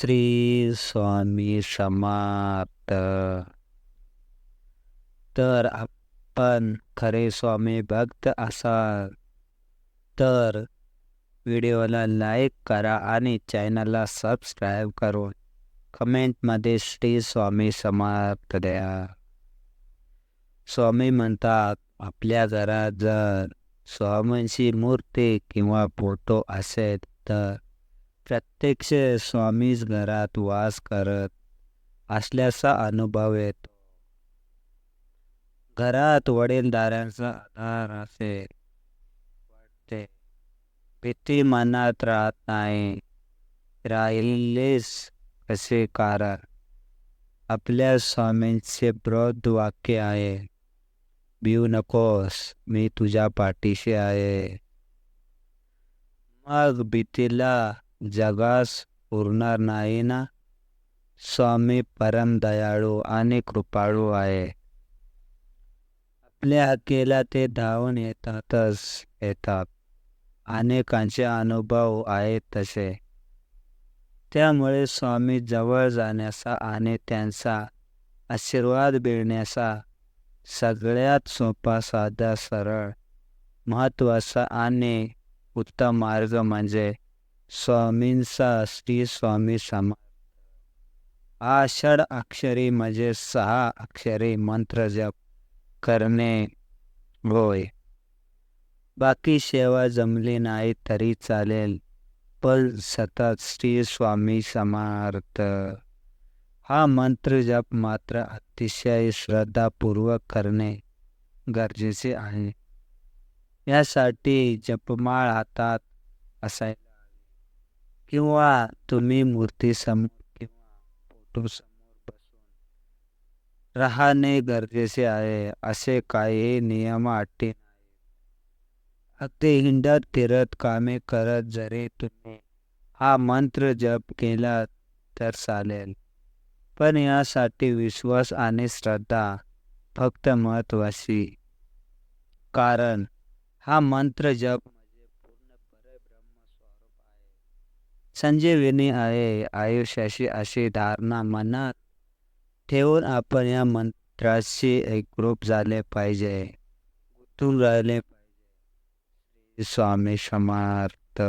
श्री स्वामी समाप्त. तर आपण खरे स्वामी भक्त असाल तर व्हिडिओला लाईक करा आणि चॅनलला सबस्क्राईब करून कमेंटमध्ये श्री स्वामी समाप्त द्या. स्वामी म्हणतात आपल्या घरात जर स्वामींची मूर्ती किंवा फोटो असेल तर प्रत्यक्ष स्वामीच घरात वास करत असल्याचा अनुभव येतो. घरात वडीलधाऱ्यांचा आधार असेल वाटते भीती मनात राहत नाही. राहिलेच कसे कारण? आपल्या स्वामींचे ब्रोध वाक्य आहे भिऊ नकोस मी तुझ्या पाठीशी आहे. मग भीतीला जगास उरणार नाही ना? स्वामी परम दयाळू आणि कृपाळू आहे. आपल्या हकेला ते धावून येतातच येतात. अनेकांचे अनुभव आहेत तसे. त्यामुळे स्वामी जवळ जाण्याचा आणि त्यांचा आशीर्वाद मिळण्याचा सगळ्यात सोपा साधा सरळ महत्त्वाचा आणि उत्तम मार्ग म्हणजे स्वामींचा श्री स्वामी समा आषाढ अक्षरी म्हणजे सहा अक्षरी मंत्र जप करणे होय. बाकी सेवा जमली नाही तरी चालेल पण सतत श्री स्वामी समार्थ. हा मंत्र जप मात्र अतिशय श्रद्धापूर्वक करणे गरजेचे आहे. यासाठी जपमाळ हातात असायला किंवा तुम्ही मूर्तीसमोर किंवा फोटोसमोर बसून राहणे गरजेचे आहे असे काही नियम अटी नाहीत. अगदी हिंडत फिरत कामे करत जरी तुम्ही हा मंत्र जप केला तर चालेल. पण यासाठी विश्वास आणि श्रद्धा फक्त महत्वाची कारण हा मंत्र जप म्हणजे पूर्ण परब्रह्म स्वरूप आहे संजीवनी आहे. आयुष्याशी अशी धारणा मनात ठेवून आपण या मंत्राशी एकरूप झाले पाहिजे. गुंतून राहिले पाहिजे. स्वामी समर्थ.